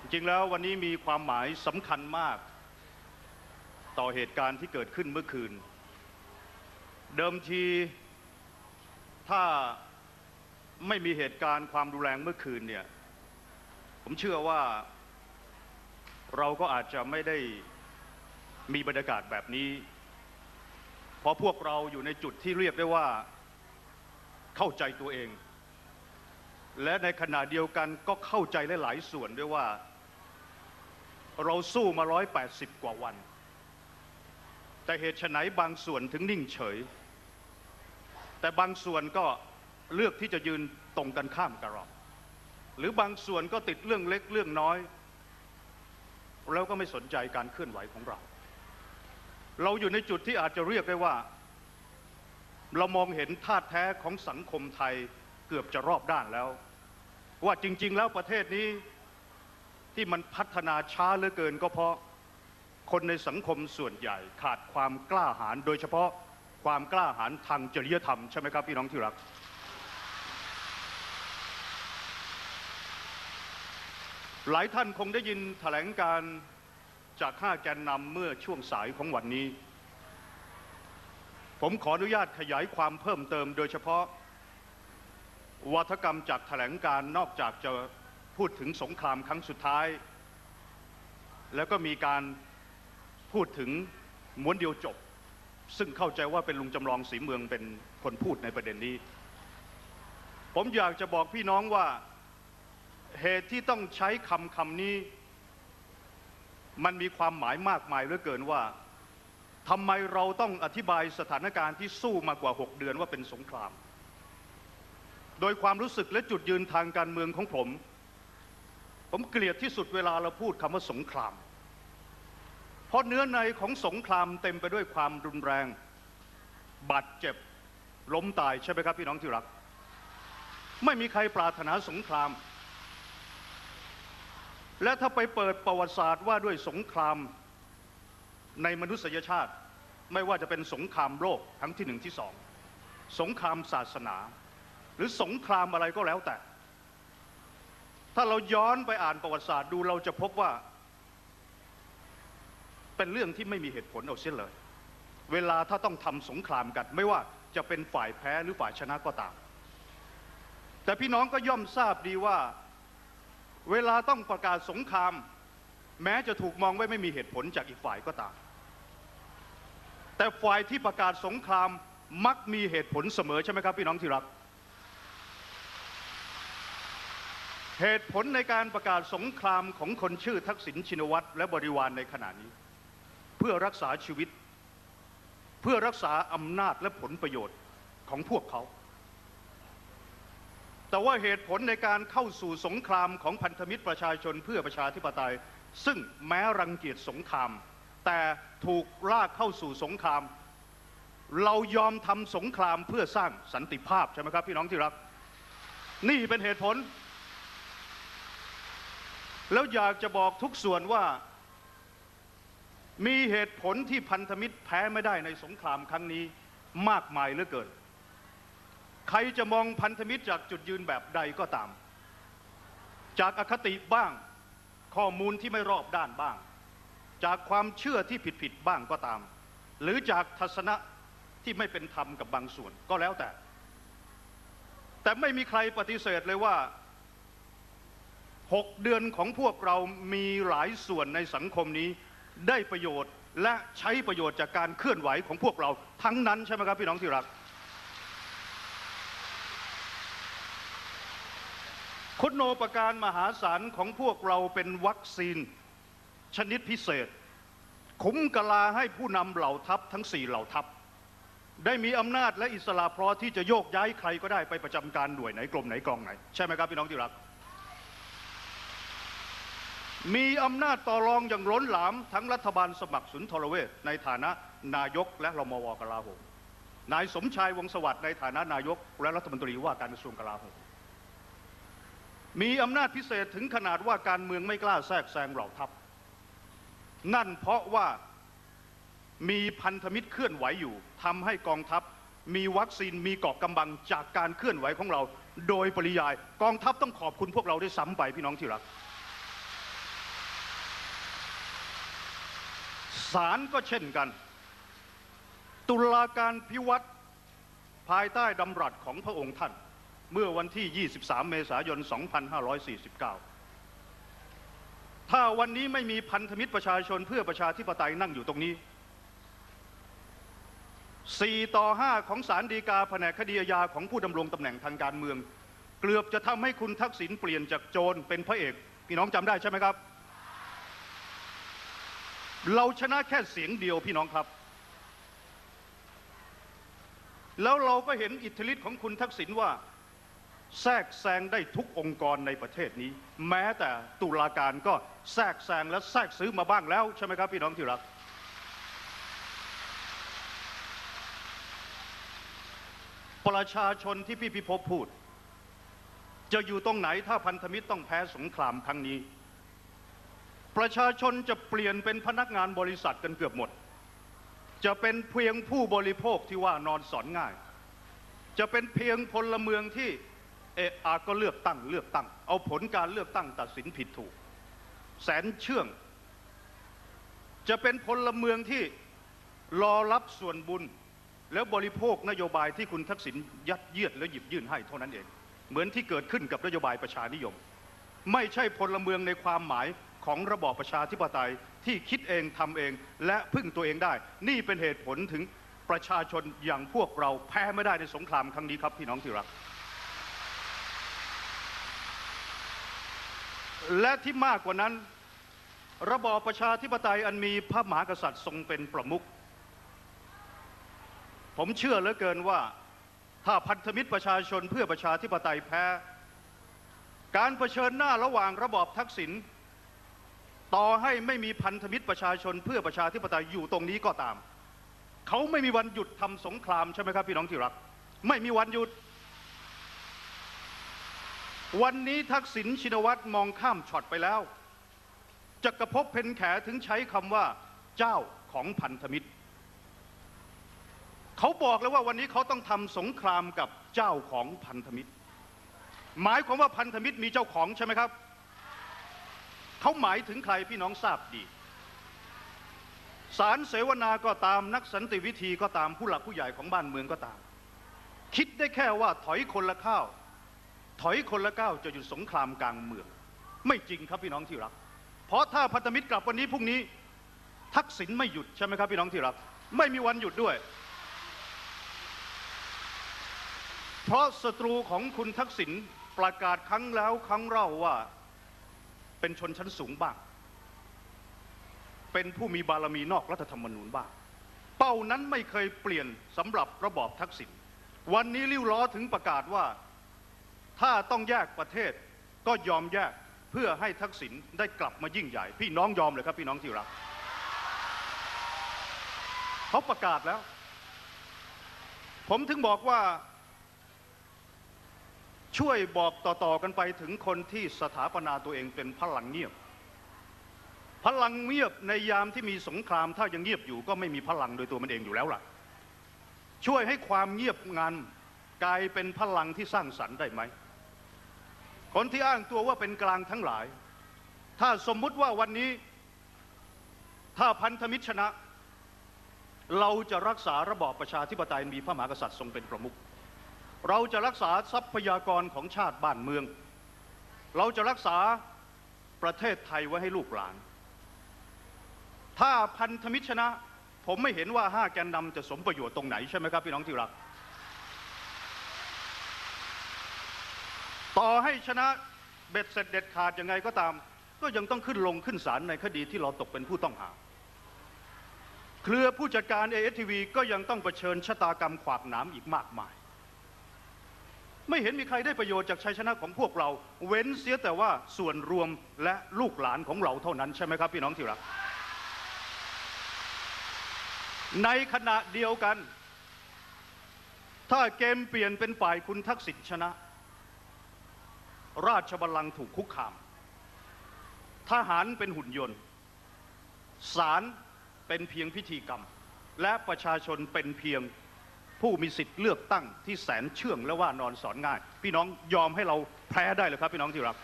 จริงๆแล้ววันนี้มีความหมายสำคัญมาก ต่อเหตุการณ์ที่เกิดขึ้นเมื่อคืน เดิมทีถ้าไม่มีเหตุการณ์ความรุนแรงเมื่อคืนเนี่ยผมเชื่อว่าเราก็อาจจะไม่ได้มีบรรยากาศแบบนี้ เพราะพวกเราอยู่ในจุดที่เรียกได้ว่าเข้าใจตัวเอง และในขณะเดียวกันก็เข้าใจหลายๆส่วนด้วยว่า เราสู้มา 180 กว่าวัน แต่เหตุไฉนบางส่วนถึงนิ่งเฉย แต่บางส่วนก็เลือกที่จะยืนตรงกันข้ามกับเราหรือบางส่วนก็ติดเรื่องเล็กเรื่องน้อย แล้วก็ไม่สนใจการเคลื่อนไหวของเรา เราอยู่ในจุดที่อาจจะเรียกได้ว่า เรามองเห็นท่าแท้ของสังคมไทยเกือบจะรอบด้านแล้ว ว่าจริง ๆ แล้วประเทศนี้ ที่มันพัฒนาช้าเหลือเกินก็เพราะคนในสังคมส่วนใหญ่ขาดความกล้าหาญโดยเฉพาะความกล้าหาญทางจริยธรรมใช่ไหมครับพี่น้องที่รัก หลายท่านคงได้ยินแถลงการจากห้าแกนนำเมื่อช่วงสายของวันนี้ ผมขออนุญาตขยายความเพิ่มเติมโดยเฉพาะ วัฒกรรมจากแถลงการนอกจากจะ พูดถึงสงครามครั้งสุดท้าย แล้วก็มีการพูดถึงม้วนเดียวจบ ซึ่งเข้าใจว่าเป็นลุงจำลองสีเมืองเป็นคนพูดในประเด็นนี้ ผมอยากจะบอกพี่น้องว่าเหตุที่ต้องใช้คำคำนี้ มันมีความหมายมากมายเหลือเกินว่าทำไมเราต้องอธิบายสถานการณ์ที่สู้มากว่า 6 เดือนว่าเป็นสงคราม โดยความรู้สึกและจุดยืนทางการเมืองของผม ผมเกลียดที่สุดเวลาเราพูดคำว่าสงคราม เพราะเนื้อในของสงครามเต็มไปด้วยความรุนแรง บาดเจ็บ ล้มตายใช่ไหมครับพี่น้องที่รัก ไม่มีใครปรารถนาสงคราม และถ้าไปเปิดประวัติศาสตร์ว่าด้วยสงครามในมนุษยชาติ ไม่ว่าจะเป็นสงครามโลกครั้งที่หนึ่งที่สอง สงครามศาสนา หรือสงครามอะไรก็แล้วแต่ ถ้าเราย้อนไปอ่านประวัติศาสตร์ดูเราจะพบว่า เป็นเรื่องที่ไม่มีเหตุผลเอาเสียเลย เวลาถ้าต้องทำสงครามกัน ไม่ว่าจะเป็นฝ่ายแพ้หรือฝ่ายชนะก็ตาม แต่พี่น้องก็ย่อมทราบดีว่า เวลาต้องประกาศสงคราม แม้จะถูกมองว่าไม่มีเหตุผลจากอีกฝ่ายก็ตาม แต่ฝ่ายที่ประกาศสงครามมักมีเหตุผลเสมอใช่ไหมครับพี่น้องที่รัก เหตุผลในการประกาศสงครามของคนชื่อทักษิณชินวัตรและบริวารในขณะนี้ เพื่อรักษาชีวิต เพื่อรักษาอำนาจและผลประโยชน์ของพวกเขา แต่ว่าเหตุผลในการเข้าสู่สงครามของพันธมิตรประชาชนเพื่อประชาธิปไตย ซึ่งแม้รังเกียจสงคราม แต่ถูกลากเข้าสู่สงคราม เรายอมทำสงครามเพื่อสร้างสันติภาพใช่ไหมครับพี่น้องที่รัก นี่เป็นเหตุผล แล้วอยากจะบอกทุกส่วนว่า มีเหตุผลที่พันธมิตรแพ้ไม่ได้ในสงครามครั้งนี้มากมายเหลือเกิน ใครจะมองพันธมิตรจากจุดยืนแบบใดก็ตาม จากอคติบ้าง ข้อมูลที่ไม่รอบด้านบ้าง จากความเชื่อที่ผิดๆบ้างก็ตาม หรือจากทัศนะที่ไม่เป็นธรรมกับบางส่วนก็แล้วแต่ แต่ไม่มีใครปฏิเสธเลยว่า หกเดือนของพวกเรามีหลายส่วนในสังคมนี้ ได้ประโยชน์และใช้ประโยชน์จากการเคลื่อนไหวของพวกเราทั้งนั้นใช่ไหมครับพี่น้องที่รัก คุณโนประการมหาศาลของพวกเราเป็นวัคซีน ชนิดพิเศษ คุ้มกะลาให้ผู้นำเหล่าทัพทั้งสี่เหล่าทัพ ได้มีอำนาจและอิสระพอที่จะโยกย้ายใครก็ได้ไปประจำการหน่วยไหนกรมไหนกองไหน ใช่ไหมครับพี่น้องที่รัก มีอำนาจต่อรองอย่างล้นหลามทั้งรัฐบาลสมัครสุนทรเวชในฐานะนายกและรมวกลาโหมนายสมชายวงศสวัสดิ์ในฐานะนายกและรัฐมนตรีว่าการกระทรวงกลาโหมมีอำนาจพิเศษถึงขนาดว่าการเมืองไม่กล้าแทรกแซงเหล่าทัพ นั่นเพราะว่ามีพันธมิตรเคลื่อนไหวอยู่ทำให้กองทัพ มีวัคซีนมีเกาะกำบังจากการเคลื่อนไหวของเรา โดยปริยายกองทัพต้องขอบคุณพวกเราได้วยซ้ำไปพี่น้องที่รัก ศาลก็เช่นกัน ตุลาการพิวัตรภายใต้ดำรัสของพระองค์ท่าน เมื่อวันที่ 23 เมษายน 2549 ถ้าวันนี้ไม่มีพันธมิตรประชาชนเพื่อประชาธิปไตยนั่งอยู่ตรงนี้ 4 ต่อ 5 ของศาลฎีกาแผนกคดีอาญาของผู้ดำรงตำแหน่งทางการเมือง เกือบจะทำให้คุณทักษิณเปลี่ยนจากโจรเป็นพระเอก พี่น้องจำได้ใช่ไหมครับ เราชนะแค่เสียงเดียวพี่น้องครับ แล้วเราก็เห็นอิทธิฤทธิ์ของคุณทักษิณว่า แทรกแซงได้ทุกองค์กรในประเทศนี้ แม้แต่ตุลาการก็แทรกแซงและแทรกซื้อมาบ้างแล้วใช่ไหมครับพี่น้องที่รัก ประชาชนที่พี่พิภพพูด จะอยู่ตรงไหนถ้าพันธมิตรต้องแพ้สงครามครั้งนี้ ประชาชนจะเปลี่ยนเป็นพนักงานบริษัทกันเกือบหมด จะเป็นเพียงผู้บริโภคที่ว่านอนสอนง่าย จะเป็นเพียงพลเมืองที่เอะอาก็เลือกตั้งเลือกตั้ง เอาผลการเลือกตั้งตัดสินผิดถูก แสนเชื่อง จะเป็นพลเมืองที่รอรับส่วนบุญ แล้วบริโภคนโยบายที่คุณทักษิณยัดเยียดและหยิบยื่นให้เท่านั้นเอง เหมือนที่เกิดขึ้นกับนโยบายประชานิยม ไม่ใช่พลเมืองในความหมาย ของระบอบประชาธิปไตยที่คิดเองทำเองและพึ่งตัวเองได้ นี่เป็นเหตุผลถึงประชาชนอย่างพวกเราแพ้ไม่ได้ในสงครามครั้งนี้ครับพี่น้องที่รัก และที่มากกว่านั้น ระบอบประชาธิปไตยอันมีพระมหากษัตริย์ทรงเป็นประมุขผมเชื่อเหลือเกินว่าถ้าพันธมิตรประชาชนเพื่อประชาธิปไตยแพ้ การเผชิญหน้าระหว่างระบอบทักษิณ ต่อให้ไม่มีพันธมิตรประชาชนเพื่อประชาธิปไตยอยู่ตรงนี้ก็ตาม เขาไม่มีวันหยุดทำสงครามใช่ไหมครับพี่น้องที่รัก ไม่มีวันหยุด วันนี้ทักษิณชินวัตรมองข้ามช็อตไปแล้วจักรภพเพนแขถึงใช้คำว่า เจ้าของพันธมิตร เขาบอกเลยว่าวันนี้เขาต้องทำสงครามกับเจ้าของพันธมิตร หมายความว่าพันธมิตรมีเจ้าของใช่ไหมครับ เขาหมายถึงใครพี่น้องทราบดีสารเสวนาก็ตามนักสันติวิธีก็ตามผู้หลักผู้ใหญ่ของบ้านเมืองก็ตาม คิดได้แค่ว่าถอยคนละข้าวถอยคนละก้าวจะหยุดสงครามกลางเมือง ไม่จริงครับพี่น้องที่รัก เพราะถ้าพันธมิตรกลับวันนี้พรุ่งนี้ ทักษิณไม่หยุดใช่ไหมครับพี่น้องที่รัก ไม่มีวันหยุดด้วย เพราะศัตรูของคุณทักษิณประกาศครั้งแล้วครั้งเล่าว่า เป็นชนชั้นสูงบ้าง เป็นผู้มีบารมีนอกรัฐธรรมนูญบ้าง เป้านั้นไม่เคยเปลี่ยนสำหรับระบอบทักษิณวันนี้ริ้วล้อถึงประกาศว่า ถ้าต้องแยกประเทศก็ยอมแยกเพื่อให้ทักษิณได้กลับมายิ่งใหญ่ พี่น้องยอมเลยครับพี่น้องที่รักเขาประกาศแล้ว ผมถึงบอกว่า ช่วยบอกต่อๆกันไปถึงคนที่สถาปนาตัวเองเป็นพลังเงียบ พลังเงียบในยามที่มีสงครามถ้ายังเงียบอยู่ก็ไม่มีพลังโดยตัวมันเองอยู่แล้วล่ะ ช่วยให้ความเงียบงันกลายเป็นพลังที่สร้างสรรค์ได้ไหม คนที่อ้างตัวว่าเป็นกลางทั้งหลาย ถ้าสมมุติว่าวันนี้ถ้าพันธมิตรชนะ เราจะรักษาระบอบประชาธิปไตยมีพระมหากษัตริย์ทรงเป็นประมุข เราจะรักษาทรัพยากรของชาติบ้านเมือง เราจะรักษาประเทศไทยไว้ให้ลูกหลาน ถ้าพันธมิตรชนะ ผมไม่เห็นว่าห้าแกนนำจะสมประโยชน์ตรงไหนใช่ไหมครับพี่น้องที่รัก ต่อให้ชนะเบ็ดเสร็จเด็ดขาดยังไงก็ตาม ก็ยังต้องขึ้นลงขึ้นศาลในคดีที่เราตกเป็นผู้ต้องหา เครือผู้จัดการเอทีวีก็ยังต้องเผชิญชะตากรรมขวากหนามอีกมากมาย ไม่เห็นมีใครได้ประโยชน์จากชัยชนะของพวกเรา เว้นเสียแต่ว่าส่วนรวมและลูกหลานของเราเท่านั้นใช่ไหมครับพี่น้องที่รัก ในขณะเดียวกัน ถ้าเกมเปลี่ยนเป็นฝ่ายคุณทักษิณชนะ ราชบัลลังก์ถูกคุกคาม ทหารเป็นหุ่นยนต์ศาลเป็นเพียงพิธีกรรม และประชาชนเป็นเพียง ผู้มีสิทธิ์เลือกตั้งที่แสนเชื่องและว่านอนสอนง่าย พี่น้องยอมให้เราแพ้ได้หรือครับพี่น้องที่รัก